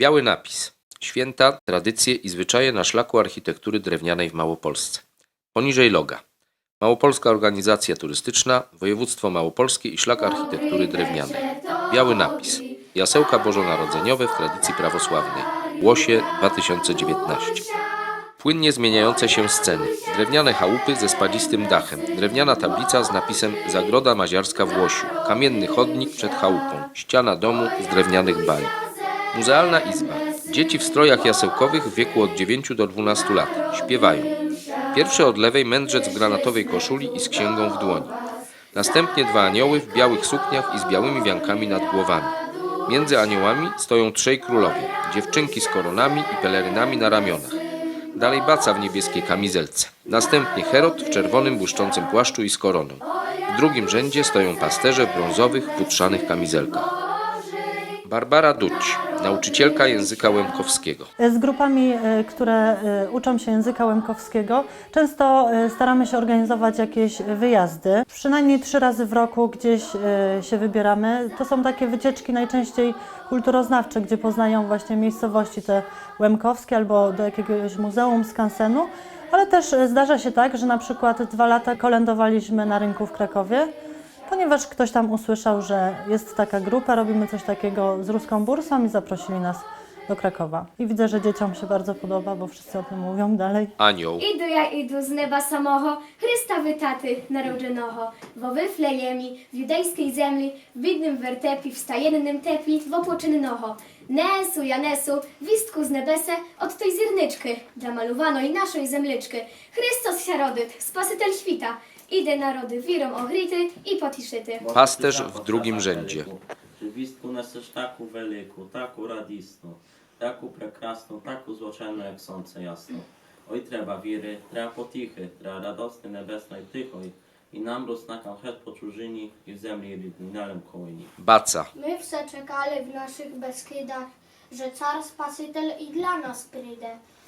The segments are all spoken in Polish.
Biały napis. Święta, tradycje i zwyczaje na szlaku architektury drewnianej w Małopolsce. Poniżej loga. Małopolska Organizacja Turystyczna, Województwo Małopolskie i Szlak Architektury Drewnianej. Biały napis. Jasełka bożonarodzeniowe w tradycji prawosławnej. Łosie 2019. Płynnie zmieniające się sceny. Drewniane chałupy ze spadzistym dachem. Drewniana tablica z napisem Zagroda Maziarska w Łosiu. Kamienny chodnik przed chałupą. Ściana domu z drewnianych bali. Muzealna izba. Dzieci w strojach jasełkowych w wieku od 9 do 12 lat. Śpiewają. Pierwszy od lewej mędrzec w granatowej koszuli i z księgą w dłoni. Następnie dwa anioły w białych sukniach i z białymi wiankami nad głowami. Między aniołami stoją trzej królowie, dziewczynki z koronami i pelerynami na ramionach. Dalej baca w niebieskiej kamizelce. Następnie Herod w czerwonym błyszczącym płaszczu i z koroną. W drugim rzędzie stoją pasterze w brązowych, futrzanych kamizelkach. Barbara Duć, nauczycielka języka łemkowskiego. Z grupami, e, które e, uczą się języka łemkowskiego, często e, staramy się organizować jakieś wyjazdy. Przynajmniej trzy razy w roku gdzieś się wybieramy. To są takie wycieczki najczęściej kulturoznawcze, gdzie poznają właśnie miejscowości te łemkowskie albo do jakiegoś muzeum, skansenu. Ale też zdarza się tak, że na przykład dwa lata kolędowaliśmy na rynku w Krakowie ponieważ ktoś tam usłyszał, że jest taka grupa, robimy coś takiego z ruską bursą i zaprosili nas do Krakowa. I widzę, że dzieciom się bardzo podoba, bo wszyscy o tym mówią dalej. Anioł, Idu ja idu z neba samoho, Chrysta wytaty na narodzenoho, wo wy flejemi w judejskiej zemli, w widnym wertepi, w stajennym tepi, w opoczynnoho. Nesu, Janesu, wistku z nebese, od tej zirnyczky, dla malowano i naszej zemlyczky. Chrystos się rodyt, spasiciel świta, Idę narody wirą ogryty i potiszyty. Pasterz w drugim rzędzie. rzędzie.Czywistku na taku veliku, taku radisnu, taku prekrasnu, taku złoczenu jak słońce jasno. Oj treba wiry, treba potichy, treba radosny nebesnej tychoj, i nam rozsnakam het po czużyni i w zemli rydninalem kołyni. Baca. My wse czekali w naszych Beskidach, że car spasiciel i dla nas przyjdzie.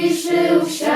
вирішив, що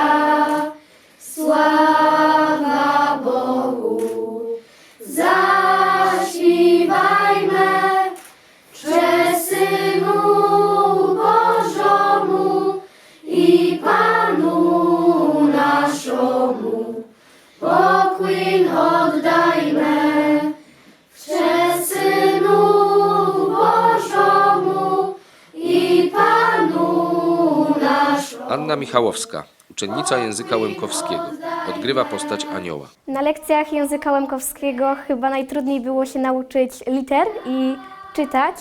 Anna Michałowska, uczennica języka łemkowskiego. Odgrywa postać anioła. Na lekcjach języka łemkowskiego chyba najtrudniej było się nauczyć liter i czytać.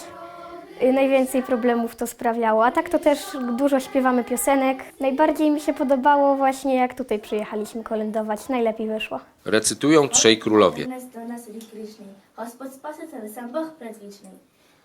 Najwięcej problemów to sprawiało, a tak to też dużo śpiewamy piosenek. Najbardziej mi się podobało właśnie jak tutaj przyjechaliśmy kolędować, najlepiej wyszło. Recytują trzej królowie. Nas do nas Krishny, Gospod Spasiciel, sam Bóg Predwieczny.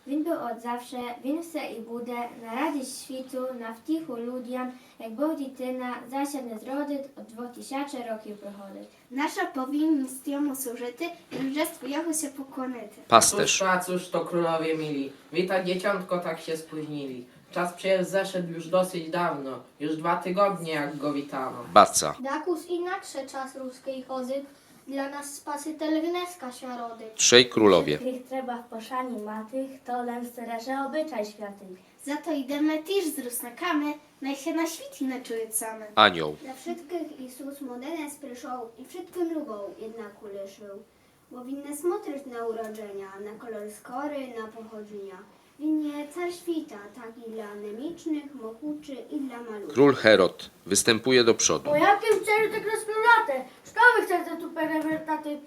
Win był od zawsze, winwse i budę, na radość świtu, na wtichu ludziom, jak bodi tyna, zasiadne zrody, od dwóch tysiaczy roki prochody. Nasza powinność jemu służyty, i królestwu jego się pokłonety. Cóż Pasterz. to, a cóż to królowie mili, wita dzieciątko tak się spóźnili. Czas przecież zeszedł już dosyć dawno, już dwa tygodnie jak go witano. Barca. Dakus inaczej czas ruskiej chozyk, dla nas Spasiciel gneska siarody. trzej królowie. Których trzeba w poszani matych, to lęsterze obyczaj światych. Za to idemy też z rusnakami, naj się na świt inaczuje same. Anioł, Dla wszystkich Isus modernes przyszł i wszystkim lubą jednak uleszył. Bo winne smotrzyć na urodzenia, na kolor skory, na pochodzenia. Winnie car świta, tak i dla anemicznych, mochuczy i dla maluchów. król Herod, występuje do przodu. Po jakim celu tak rozprawlaty? szkoły chcę te super emeritaty,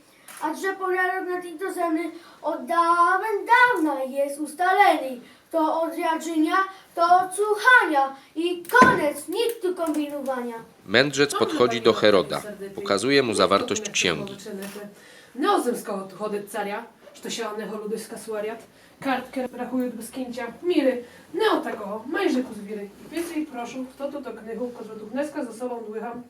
a że powiadam na tym to od dawien dawna jest ustaleni. To od jadzienia, to słuchania i koniec, nikt tu kombinowania. Mędrzec podchodzi do Heroda, pokazuje mu zawartość księgi. No, zemskowo tu chodę caria, że się one holudy skasuariat, kartkę rachuję bez kięcia, miry, neo takoho, majże ku zwiry. Więcej proszę, kto tu do knychu, kozłodubneska za sobą dłycham.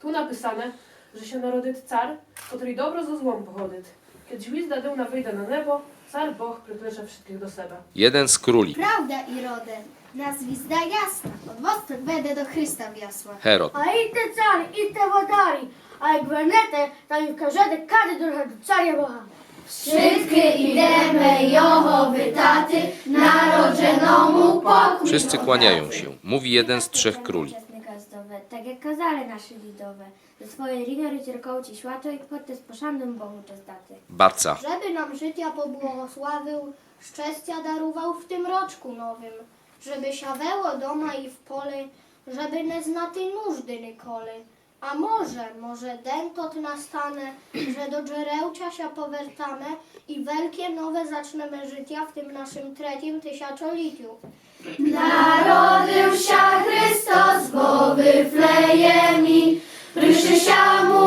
Tu napisane, że się narodyt car, który dobro ze złą pochodyt. Kiedy żwizda dyłna wyjdę na niebo, car Boh pryklecze wszystkich do seba. Jeden z króli, Prawda i rodę, nazwizda jasna, od was będę do Chrysta wiosła. Herod. A i te cary, i te wodary, a jak wernete, tam i każdy każdy trochę do carja Boha. Wszystkie idemy Johowy taty, narodzenomu pokój. Wszyscy kłaniają się. Mówi jeden z trzech króli tak jak kazali nasze lidowe. Ze swojej liny rycierkołci światło i poty z poszanem Bogu czestaty. Barca. Żeby nam życia pobłogosławił, szczęścia darował w tym roczku nowym, żeby siaweło doma i w pole, żeby nie znaty nużdy nikoli. A może, może dętot nastane, że do dżerełcia się powertamy i wielkie nowe zaczniemy życia w tym naszym trzecim tysiącoliciu. Narodził się Chrystus, bo wyfleje mi, ryszy się mu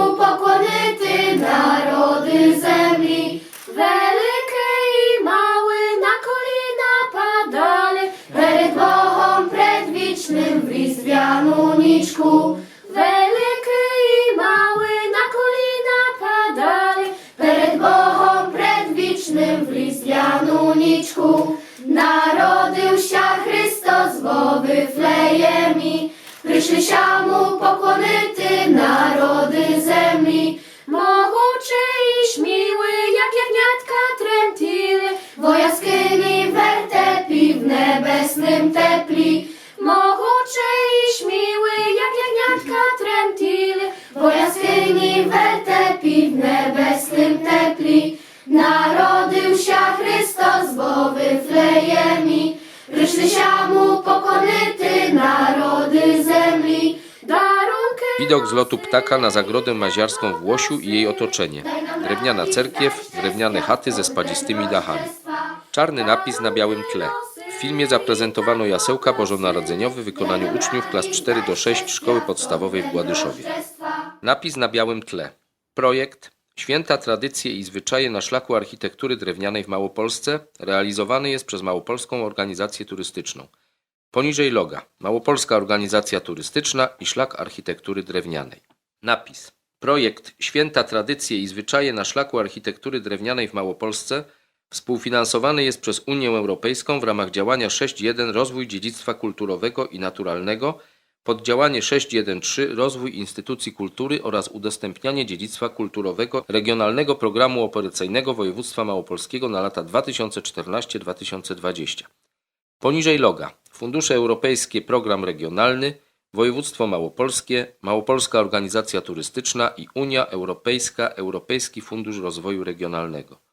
Widok z lotu ptaka na zagrodę maziarską w Łosiu i jej otoczenie. Drewniana cerkiew, drewniane chaty ze spadzistymi dachami. Czarny napis na białym tle. W filmie zaprezentowano jasełka bożonarodzeniowe w wykonaniu uczniów klas 4 do 6 szkoły podstawowej w Gładyszowie. Napis na białym tle. Projekt Święta tradycje i zwyczaje na szlaku architektury drewnianej w Małopolsce realizowany jest przez Małopolską Organizację Turystyczną. Poniżej loga Małopolska Organizacja Turystyczna i Szlak Architektury Drewnianej. Napis. Projekt Święta Tradycje i Zwyczaje na Szlaku Architektury Drewnianej w Małopolsce współfinansowany jest przez Unię Europejską w ramach działania 6.1 Rozwój dziedzictwa kulturowego i naturalnego, poddziałanie 6.1.3 Rozwój instytucji kultury oraz udostępnianie dziedzictwa kulturowego Regionalnego Programu Operacyjnego Województwa Małopolskiego na lata 2014-2020. Poniżej loga Fundusze Europejskie Program Regionalny, Województwo Małopolskie, Małopolska Organizacja Turystyczna i Unia Europejska Europejski Fundusz Rozwoju Regionalnego.